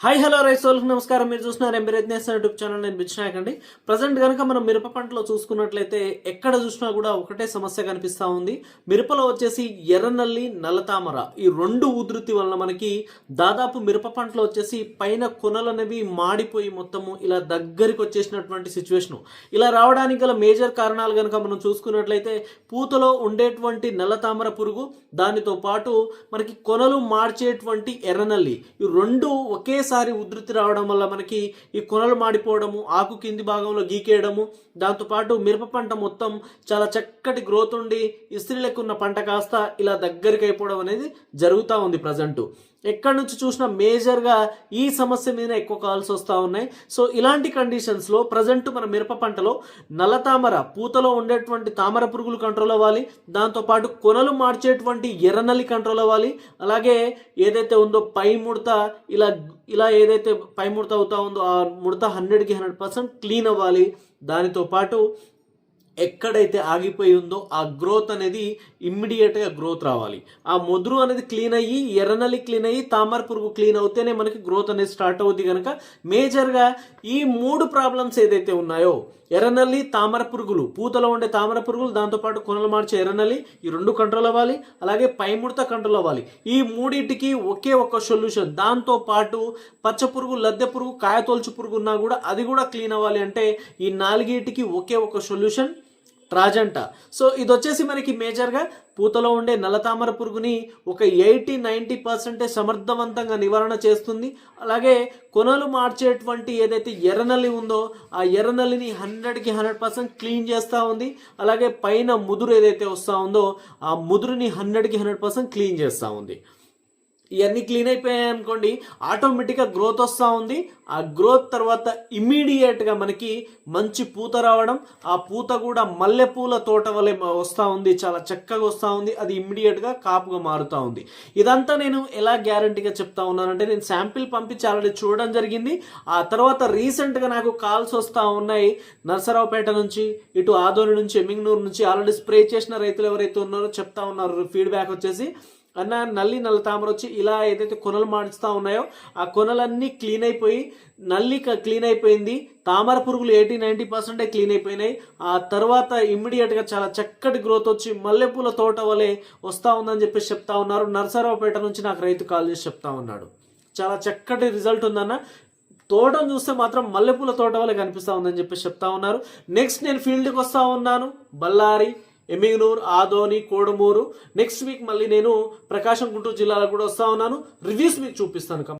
Hi hello రైతులకు నమస్కారం. మీరు చూస్తున్నారు ఎంబీరేజ్నెస్ యూట్యూబ్ ఛానల్. నేను బిచ్చినాయక్ అండి ప్రజెంట్ కనుక మనం మిరప పంటలో చూసుకున్నట్లయితే ఎక్కడ చూసినా కూడా ఒకటే సమస్య కనిపిస్తూ ఉంది. మిరపలో వచ్చేసి ఎర్రనల్లి నల్లతామర ఈ రెండు ఉధృతి వలన మనకి దాదాపు మిరప పంటలో వచ్చేసి పైన కొనలు అనేవి మాడిపోయి మొత్తము ఇలా దగ్గరికి వచ్చేసినటువంటి సిచ్యువేషను ఇలా రావడానికి గల మేజర్ కారణాలు కనుక మనం చూసుకున్నట్లయితే పూతలో ఉండేటువంటి నల్లతామర పురుగు దానితో పాటు మనకి కొనలు మార్చేటువంటి ఎర్రనల్లి. ఈ రెండు ఒకే ఒకేసారి ఉధృతి రావడం వల్ల మనకి ఈ కొనలు మాడిపోవడము ఆకు కింది భాగంలో గీకేయడము దాంతోపాటు మిరప పంట మొత్తం చాలా చక్కటి గ్రోత్ ఉండి ఇస్త్రీలకు ఉన్న పంట కాస్త ఇలా దగ్గరికి అయిపోవడం అనేది జరుగుతూ ఉంది ప్రజెంటు ఎక్కడి నుంచి చూసినా మేజర్గా ఈ సమస్య మీద ఎక్కువ కాల్స్ వస్తూ ఉన్నాయి. సో ఇలాంటి కండిషన్స్లో ప్రజెంట్ మన మిరప పంటలో నల్ల తామర పూతలో ఉండేటువంటి తామర పురుగులు కంట్రోల్ అవ్వాలి. దాంతోపాటు కొనలు మార్చేటువంటి ఎర్రనల్లి కంట్రోల్ అవ్వాలి. అలాగే ఏదైతే ఉందో పై ముడత ఇలా ఇలా ఏదైతే పై ముడత అవుతా ఉందో ఆ ముడత హండ్రెడ్కి హండ్రెడ్ పర్సెంట్ క్లీన్ అవ్వాలి. దానితో పాటు ఎక్కడైతే ఆగిపోయి ఉందో ఆ గ్రోత్ అనేది ఇమ్మీడియట్గా గ్రోత్ రావాలి. ఆ ముదురు అనేది క్లీన్ అయ్యి ఎర్రనల్లి క్లీన్ అయ్యి తామర పురుగు క్లీన్ అవుతేనే మనకి గ్రోత్ అనేది స్టార్ట్ అవుద్ది కనుక మేజర్గా ఈ మూడు ప్రాబ్లమ్స్ ఏదైతే ఉన్నాయో ఎర్రనల్లి తామర పురుగులు పూతలో ఉండే తామర పురుగులు దాంతోపాటు కొనలు మార్చే ఎర్రనల్లి ఈ రెండు కంట్రోల్ అవ్వాలి. అలాగే పైముడత కంట్రోల్ అవ్వాలి. ఈ మూడింటికి ఒకే ఒక సొల్యూషన్. దాంతోపాటు పచ్చ పురుగు లద్దె పురుగు కాయతోల్చు పురుగు ఉన్నా కూడా అది కూడా క్లీన్ అవ్వాలి అంటే ఈ నాలుగిటికి ఒకే ఒక సొల్యూషన్. ట్రాజంట సో ఇది వచ్చేసి మనకి మేజర్గా పూతలో ఉండే నల్లతామర పురుగుని ఒక ఎయిటీ నైంటీ పర్సెంటే సమర్థవంతంగా నివారణ చేస్తుంది. అలాగే కొనలు మార్చేటువంటి ఏదైతే ఎర్రనల్లి ఉందో ఆ ఎర్రనల్లిని హండ్రెడ్కి హండ్రెడ్ పర్సెంట్ క్లీన్ చేస్తూ ఉంది. అలాగే పైన ముదురు ఏదైతే వస్తూ ఉందో ఆ ముదురుని హండ్రెడ్కి హండ్రెడ్ పర్సెంట్ క్లీన్ చేస్తూ ఉంది. ఇవన్నీ క్లీన్ అయిపోయాయి అనుకోండి ఆటోమేటిక్గా గ్రోత్ వస్తూ ఉంది. ఆ గ్రోత్ తర్వాత ఇమీడియట్గా మనకి మంచి పూత రావడం ఆ పూత కూడా మల్లెపూల తోట వలె వస్తూ ఉంది చాలా చక్కగా వస్తూ ఉంది అది ఇమ్మీడియట్గా కాపుగా మారుతూ ఉంది. ఇదంతా నేను ఎలా గ్యారంటీగా చెప్తా ఉన్నానంటే నేను శాంపిల్ పంపించి ఆల్రెడీ చూడడం జరిగింది. ఆ తర్వాత రీసెంట్గా నాకు కాల్స్ వస్తూ ఉన్నాయి నర్సరావుపేట నుంచి ఇటు ఆదోని నుంచి ఎమ్మింగ్నూరు నుంచి ఆల్రెడీ స్ప్రే చేసిన రైతులు ఎవరైతే ఉన్నారో చెప్తా ఉన్నారు ఫీడ్బ్యాక్ వచ్చేసి. అన్న నల్లి నల్ల తామర వచ్చి ఇలా ఏదైతే కొనలు మాడుస్తూ ఉన్నాయో ఆ కొనలన్నీ క్లీన్ అయిపోయి నల్లి క్లీన్ అయిపోయింది. తామర పురుగులు ఎయిటీ నైంటీ పర్సెంటే క్లీన్ అయిపోయినాయి. ఆ తర్వాత ఇమ్మీడియట్గా చాలా చక్కటి గ్రోత్ వచ్చి మల్లెపూల తోట వలె వస్తూ ఉందని చెప్పేసి చెప్తా ఉన్నారు. నర్సరావుపేట నుంచి నాకు రైతు కాల్ చేసి చెప్తా ఉన్నాడు. చాలా చక్కటి రిజల్ట్ ఉందన్న. తోటను చూస్తే మాత్రం మల్లెపూల తోట వల్ల కనిపిస్తూ ఉందని చెప్పేసి చెప్తా ఉన్నారు. నెక్స్ట్ నేను ఫీల్డ్కి వస్తూ ఉన్నాను. బళ్ళారి ఎమ్మిగనూరు ఆదోని కోడమూరు. నెక్స్ట్ వీక్ మళ్ళీ నేను ప్రకాశం గుంటూరు జిల్లాలో కూడా వస్తా ఉన్నాను. రివ్యూస్ మీకు చూపిస్తాను.